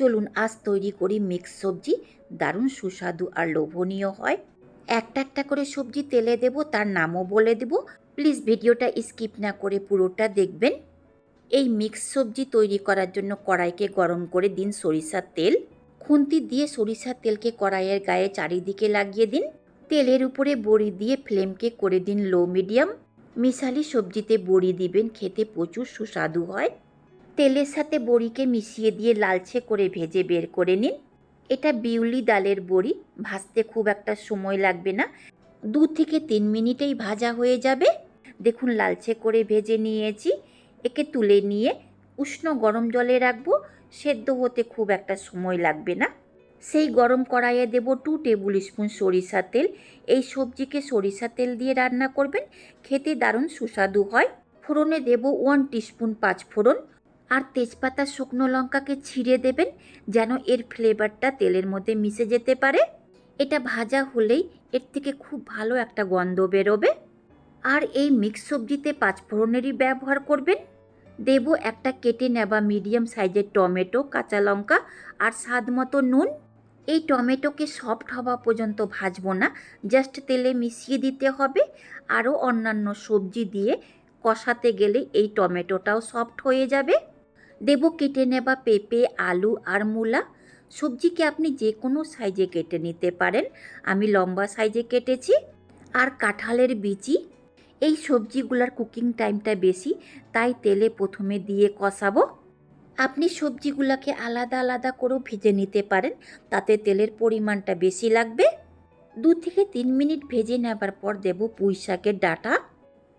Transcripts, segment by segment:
চলুন, আজ তৈরি করি মিক্স সবজি। দারুণ সুস্বাদু আর লোভনীয় হয়। একটা একটা করে সবজি তেলে দেব, তার নামও বলে দেব। প্লিজ ভিডিওটা স্কিপ না করে পুরোটা দেখবেন। এই মিক্স সবজি তৈরি করার জন্য কড়াইকে গরম করে দিন সরিষার তেল। খুন্তি দিয়ে সরিষার তেলকে কড়াইয়ের গায়ে চারিদিকে লাগিয়ে দিন। তেলের উপরে বড়ি দিয়ে ফ্লেমকে করে দিন লো মিডিয়াম। মিশালি সবজিতে বড়ি দিবেন, খেতে প্রচুর সুস্বাদু হয়। তেলের সাথে বড়িকে মিশিয়ে দিয়ে লালচে করে ভেজে বের করে নিন। এটা বিউলি ডালের বড়ি, ভাজতে খুব একটা সময় লাগবে না। দু থেকে তিন মিনিটেই ভাজা হয়ে যাবে। দেখুন, লালচে করে ভেজে নিয়েছি। একে তুলে নিয়ে উষ্ণ গরম জলে রাখব। সেদ্ধ হতে খুব একটা সময় লাগবে না। সেই গরম কড়াইয়ে দেব টু টেবিল স্পুন সরিষা তেল। এই সবজিকে সরিষা তেল দিয়ে রান্না করবেন। খেতে দারুণ সুস্বাদু হয়। ফোড়নে দেব ওয়ান টিস্পুন পাঁচ ফোড়ন আর তেজপাতা শুকনো লঙ্কাকে ছিঁড়ে দেবেন যেন এর ফ্লেভারটা তেলের মধ্যে মিশে যেতে পারে। এটা ভাজা হলেই এর থেকে খুব ভালো একটা গন্ধ বেরোবে। আর এই মিক্স সবজিতে পাঁচ ফোড়নেরই ব্যবহার করবেন। দেব একটা কেটে নেওয়া মিডিয়াম সাইজের টমেটো, কাঁচা লঙ্কা আর স্বাদ মতো নুন। এই টমেটোকে সফট হওয়া পর্যন্ত ভাজবো না, জাস্ট তেলে মিশিয়ে দিতে হবে। আরও অন্যান্য সবজি দিয়ে কষাতে গেলে এই টমেটোটাও সফট হয়ে যাবে। দেব কেটে নেওয়া পেঁপে, আলু আর মূলা। সবজিকে আপনি যে কোনো সাইজে কেটে নিতে পারেন। আমি লম্বা সাইজে কেটেছি। আর কাঁঠালের বিচি। এই সবজিগুলোর কুকিং টাইমটা বেশি, তাই তেলে প্রথমে দিয়ে কষাবো। আপনি সবজিগুলোকে আলাদা আলাদা করেও ভেজে নিতে পারেন, তাতে তেলের পরিমাণটা বেশি লাগবে। দু থেকে তিন মিনিট ভেজে নেবার পর দেব পুঁই শাকের ডাটা।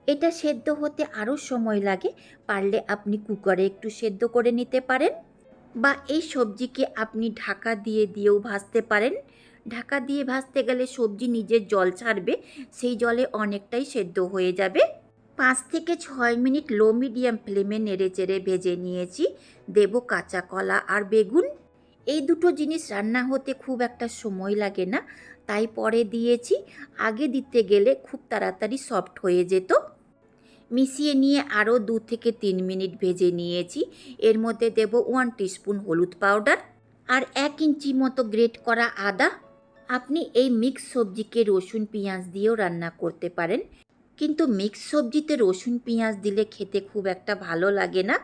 এটা সেদ্ধ হতে আরও সময় লাগে, পারলে আপনি কুকারে একটু সেদ্ধ করে নিতে পারেন বা এই সবজিকে আপনি ঢাকা দিয়ে দিয়েও ভাজতে পারেন। ঢাকা দিয়ে ভাজতে গেলে সবজি নিজের জল ছাড়বে, সেই জলে অনেকটাই সেদ্ধ হয়ে যাবে। পাঁচ থেকে ছয় মিনিট লো মিডিয়াম ফ্লেমে নেড়ে চেড়ে ভেজে নিয়েছি, দেব কাঁচা কলা আর বেগুন। এই দুটো জিনিস রান্না হতে খুব একটা সময় লাগে না, তাই পরে দিয়েছি। আগে দিতে গেলে খুব তাড়াতাড়ি সফট হয়ে যেত। মিশিয়ে নিয়ে আরও দু থেকে তিন মিনিট ভেজে নিয়েছি। এর মধ্যে দেব ওয়ান টিস্পুন হলুদ পাউডার আর এক ইঞ্চি মতো গ্রেট করা আদা। আপনি এই মিক্স সবজিকে রসুন, পেঁয়াজ দিয়েও রান্না করতে পারেন। কিন্তু মিক্স সবজিতে রসুন, পেঁয়াজ দিলে খেতে খুব একটা ভালো লাগে না।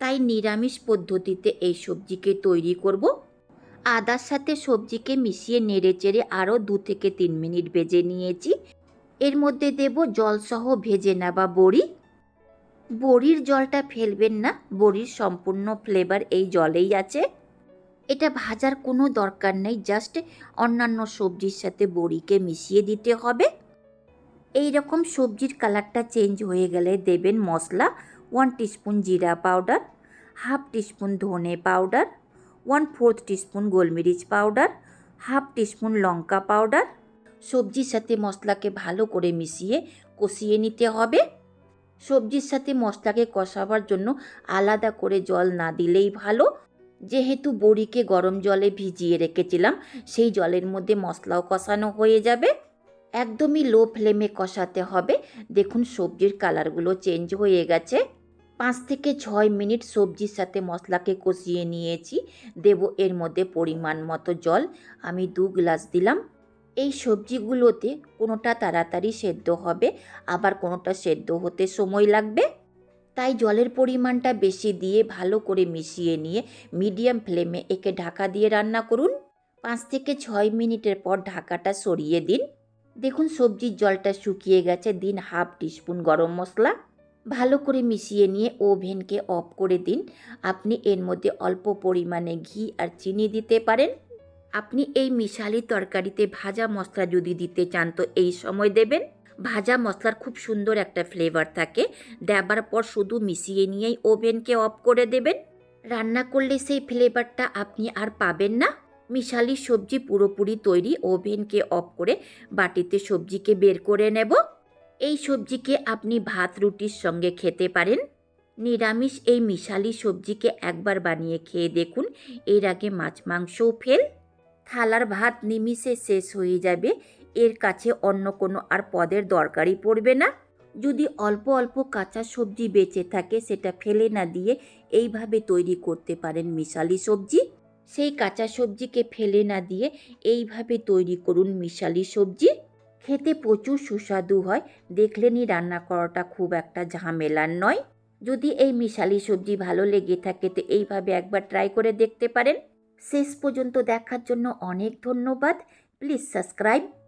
তাই নিরামিষ পদ্ধতিতে এই সবজিকে তৈরি করব। আদার সাথে সবজিকে মিশিয়ে নেড়ে চেড়ে আরও দু থেকে তিন মিনিট ভেজে নিয়েছি। এর মধ্যে দেব জলসহ ভেজে নেওয়া বড়ি। বড়ির জলটা ফেলবেন না, বড়ির সম্পূর্ণ ফ্লেভার এই জলেই আছে। এটা ভাজার কোনো দরকার নেই জাস্ট অন্যান্য সবজির সাথে বড়িকে মিশিয়ে দিতে হবে। এই রকম সবজির কালারটা চেঞ্জ হয়ে গেলে দেবেন মশলা ওয়ান টিস্পুন জিরা পাউডার হাফ টিস্পুন ধনে পাউডার ওয়ান ফোর্থ টিস্পুন গোলমরিচ পাউডার হাফ টিস্পুন লঙ্কা পাউডার সবজির সাথে মশলাকে ভালো করে মিশিয়ে কষিয়ে নিতে হবে। সবজির সাথে মশলাকে কষাবার জন্য আলাদা করে জল না দিলেই ভালো। যেহেতু বড়িকে গরম জলে ভিজিয়ে রেখেছিলাম, সেই জলের মধ্যে মশলাও কষানো হয়ে যাবে। একদমই লো ফ্লেমে কষাতে হবে। দেখুন সবজির কালারগুলো চেঞ্জ হয়ে গেছে। পাঁচ থেকে ছয় মিনিট সবজির সাথে মশলাকে কষিয়ে নিয়েছি। দেব এর মধ্যে পরিমাণ মতো জল। আমি দু গ্লাস দিলাম। এই সবজিগুলোতে কোনোটা তাড়াতাড়ি সেদ্ধ হবে, আবার কোনোটা সেদ্ধ হতে সময় লাগবে? তাই জলের পরিমাণটা বেশি দিয়ে ভালো করে মিশিয়ে নিয়ে মিডিয়াম ফ্লেমে একে ঢাকা দিয়ে রান্না করুন। পাঁচ থেকে ছয় মিনিটের পর ঢাকাটা সরিয়ে দিন। দেখুন সবজির জলটা শুকিয়ে গেছে, দিন হাফ টিস্পুন গরম মশলা। ভালো করে মিশিয়ে নিয়ে ওভেনকে অফ করে দিন। আপনি এর মধ্যে অল্প পরিমাণে ঘি আর চিনি দিতে পারেন। আপনি এই মিশালি তরকারিতে ভাজা মশলা যদি দিতে চান, তো এই সময় দেবেন। ভাজা মশলার খুব সুন্দর একটা ফ্লেভার থাকে। দেবার পর শুধু মিশিয়ে নিয়েই ওভেনকে অফ করে দেবেন। রান্না করলে সেই ফ্লেভারটা আপনি আর পাবেন না। মিশালি সবজি পুরোপুরি তৈরি, ওভেনকে অফ করে বাটিতে সবজিকে বের করে নেব। এই সবজিকে আপনি ভাত, রুটির সঙ্গে খেতে পারেন। নিরামিষ এই মিশালি সবজিকে একবার বানিয়ে খেয়ে দেখুন। এর আগে মাছ, মাংসও ফেল। থালার ভাত নিমিষে শেষ হয়ে যাবে। এর কাছে অন্য কোনো আর পদের দরকারই পড়বে না। যদি অল্প অল্প কাঁচা সবজি বেঁচে থাকে, সেটা ফেলে না দিয়ে এইভাবে তৈরি করতে পারেন মিশালি সবজি। সেই কাঁচা সবজিকে ফেলে না দিয়ে এইভাবে তৈরি করুন মিশালি সবজি। খেতে প্রচুর সুস্বাদু হয়। দেখলেনই রান্না করাটা খুব একটা ঝামেলার নয়। যদি এই মিশালি সবজি ভালো লেগে থাকে, তো এইভাবে একবার ট্রাই করে দেখতে পারেন। শেষ পর্যন্ত দেখার জন্য অনেক ধন্যবাদ। Please subscribe